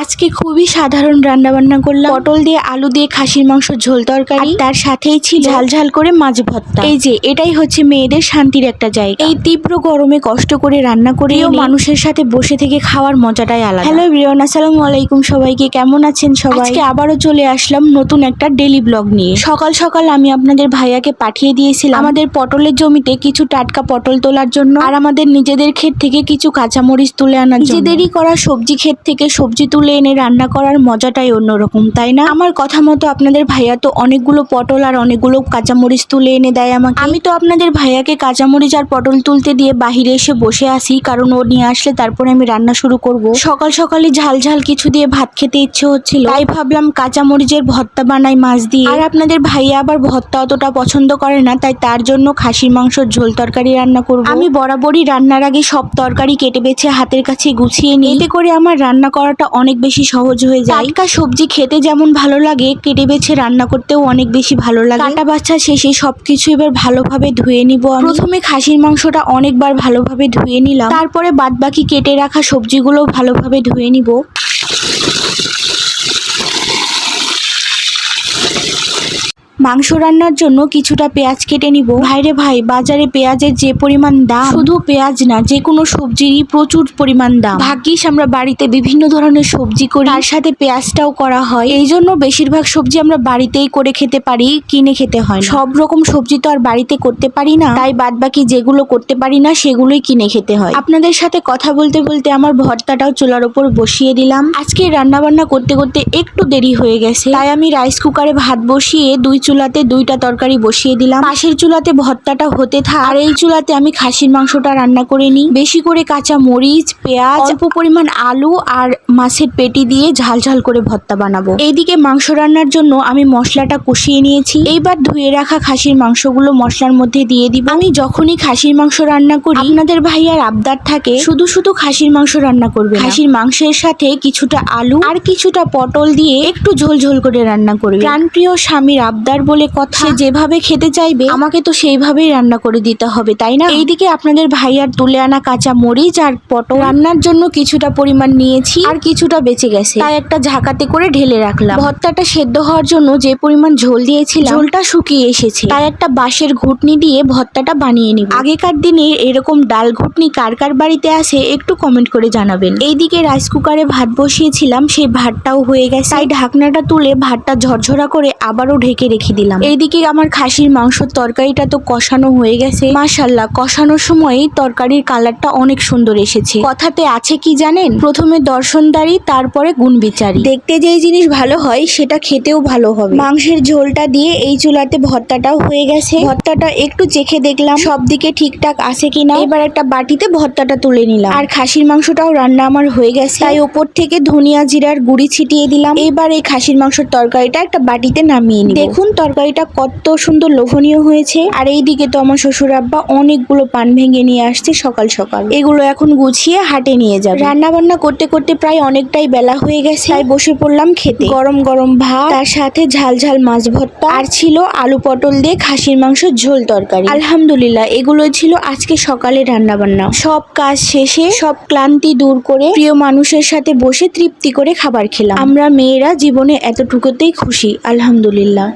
আজকে খুবই সাধারণ রান্না বান্না করলাম। পটল দিয়ে আলু দিয়ে খাসির মাংস ঝোল তরকারি। তার সাথেই ছিল ঝাল ঝাল করে মাছ ভর্তা। এই যে এটাই হচ্ছে মেয়েদের শান্তির একটা জায়গা। এই তীব্র গরমে কষ্ট করে রান্না করে মানুষের সাথে বসে থেকে খাওয়ার মজাটাই আলাদা। হ্যালো বিরিয়ান আসসালামু আলাইকুম সবাইকে। কেমন আছেন সবাই? আজকে আবারও চলে আসলাম নতুন একটা ডেলি ব্লগ নিয়ে। সকাল সকাল আমি আপনাদের ভাইয়াকে পাঠিয়ে দিয়েছিলাম। আমাদের পটলের জমিতে কিছু টাটকা পটল তোলার জন্য। আর আমাদের নিজেদের ক্ষেত থেকে কিছু কাঁচামরিচ তুলে আনার জন্য। নিজেদেরই করা সবজি ক্ষেত থেকে সবজি তুলে এনে রান্না করার মজাটাই অন্যরকম, তাই না? আমার কথা মতো আপনাদের ভাইয়া তো অনেকগুলো পটল আর অনেকগুলো কাঁচামরিচ তুলে এনে দেয় আমাকে। আমি তো আপনাদের ভাইয়াকে কাঁচামরিচ আর পটল তুলতে দিয়ে বাহিরে এসে বসে আসি কারণ ও নিয়ে আসলে তারপরে আমি রান্না শুরু করব। সকাল সকালে ঝাল ঝাল কিছু দিয়ে ভাত খেতে ইচ্ছে হচ্ছিল, তাই ভাবলাম কাঁচামরিচের ভর্তা বানাই মাছ দিয়ে। আর আপনাদের ভাইয়া আবার ভর্তা অতটা পছন্দ করে না, তাই তার জন্য খাসির মাংসর ঝোল তরকারি রান্না করব। আমি বরাবরই রান্নার আগে সব তরকারি কেটে বেছে হাতের কাছে গুছিয়ে নিই। এতে করে আমার রান্না করাটা অনেক বেশি সহজ হয়ে যায়। টাটকা সবজি খেতে যেমন ভালো লাগে কেটে বেছে রান্না করতেও অনেক বেশি ভালো লাগে। কাটা বাচ্চা শেষে সবকিছু এবার ভালোভাবে ধুয়ে নিব প্রথমে খাসির মাংসটা অনেকবার ভালোভাবে ধুয়ে নিলাম। তারপরে বাদবাকি কেটে রাখা সবজিগুলো ভালোভাবে ধুয়ে নিব। মাংস রান্নার জন্য কিছুটা পেঁয়াজ কেটে নিব। ভাইরে ভাই, বাজারে পেঁয়াজের যে পরিমাণ দাম, শুধু পেঁয়াজ না যে কোনো সবজিরই প্রচুর পরিমাণ দাম। ভাগ্যিস আমরা বাড়িতে বিভিন্ন ধরনের সবজি করি, তার সাথে পেঁয়াজটাও করা হয়। এই জন্য বেশিরভাগ সবজি আমরা বাড়িতেই করে খেতে পারি, কিনে খেতে হয় সব রকম সবজি তো আর বাড়িতে করতে পারি না, তাই বাদ বাকি যেগুলো করতে পারি না, সেগুলোই কিনে খেতে হয়। আপনাদের সাথে কথা বলতে বলতে আমার ভর্তাটাও চুলার ওপর বসিয়ে দিলাম। আজকে রান্না বান্না করতে করতে একটু দেরি হয়ে গেছে, তাই আমি রাইস কুকারে ভাত বসিয়ে দুই চুলাতে দুইটা তরকারি বসিয়ে দিলাম। পাশের চুলাতে ভর্তাটা হতে থাক। আর এই চুলাতে আমি খাসির মাংসটা রান্না করে নিই। বেশি করে কাঁচা মরিচ, পেঁয়াজ, অল্প পরিমাণ আলু আর মাছের পেটি দিয়ে ঝাল ঝাল করে ভর্তা বানাবো। এইদিকে মাংস রান্নার জন্য আমি মশলাটা কষিয়ে নিয়েছি। এইবার ধুয়ে রাখা খাসির মাংসগুলো মশলার মধ্যে দিয়ে দিব। আমি যখনই খাসির মাংস রান্না করি, আপনাদের ভাইয়ার আবদার থাকে, শুধু শুধু খাসির মাংস রান্না করবে খাসির মাংসের সাথে কিছুটা আলু আর কিছুটা পটল দিয়ে একটু ঝোল ঝোল করে রান্না করবে। প্রাণপ্রিয় স্বামীর আবদার বলে কথা সে যেভাবে খেতে চাইবে আমাকে তো সেইভাবেই রান্না করে দিতে হবে তাই না? এইদিকে আপনাদের ভাইয়ার তুলে আনা কাঁচা মরিচ আর পটল রান্নার জন্য কিছুটা পরিমাণ নিয়েছি আর কিছুটা বেঁচে গেছে। তাই একটা ঝাঁকাতে করে ঢেলে রাখলাম। ভর্তাটা সেদ্ধ হওয়ার জন্য যে পরিমাণ ঝোল দিয়েছিলাম ঝোলটা শুকিয়ে এসেছে। তাই একটা বাঁশের ঘুটনি দিয়ে ভর্তাটা বানিয়ে নিব। আগেকার দিনে এরকম ডাল ঘুটনি কার কার বাড়িতে আসে একটু কমেন্ট করে জানাবেন। এইদিকে রাইস কুকারে ভাত বসিয়েছিলাম সেই ভাতটাও হয়ে গেছে। তাই ঢাকনাটা তুলে ভাতটা ঝরঝরা করে আবারও ঢেকে রেখে দিলাম। এইদিকে আমার খাসির মাংসর তরকারিটা তো কষানো হয়ে গেছে। মাশাল্লাহ কষানোর সময় তরকারির কালারটা অনেক সুন্দর এসেছে। কথাতে আছে কি জানেন? প্রথমে দর্শনদারি, তারপরে গুণ বিচারি দেখতে যেই জিনিস ভালো হয়, সেটা খেতেও ভালো হবে। মাংসের ঝোলটা দিয়ে এই চুলাতে ভর্তাটাও হয়ে গেছে। ভর্তাটা একটু চেখে দেখলাম, সব দিকে ঠিকঠাক আছে কিনা। এবার একটা বাটিতে ভর্তাটা তুলে নিলাম। আর খাসির মাংসটাও রান্না আমার হয়ে গেছে। তাই ওপর থেকে ধনিয়া জিরার গুঁড়ি ছিটিয়ে দিলাম। এবার এই খাসির মাংসের তরকারিটা একটা বাটিতে নামিয়ে নিই দেখুন তরকারিটা কত সুন্দর লোভনীয় হয়েছে। আর এই দিকে তো আমার শ্বশুর আব্বা অনেকগুলো পান ভেঙে নিয়ে আসছে সকাল সকাল। এগুলো এখন গুছিয়ে হাটে নিয়ে যাবে। রান্না বান্না করতে করতে প্রায় অনেকটাই বেলা হয়ে গেছে। তাই বসে পড়লাম খেতে। গরম গরম ভাত, তার সাথে ঝাল ঝাল মাছ ভর্তা, আর ছিল আলু পটল দিয়ে খাসির মাংস ঝোল তরকারি। আলহামদুলিল্লাহ এগুলো ছিল আজকে সকালে রান্না বান্না সব কাজ শেষে সব ক্লান্তি দূর করে প্রিয় মানুষের সাথে বসে তৃপ্তি করে খাবার খেলাম। আমরা মেয়েরা জীবনে এতটুকুতেই খুশি, আলহামদুলিল্লাহ।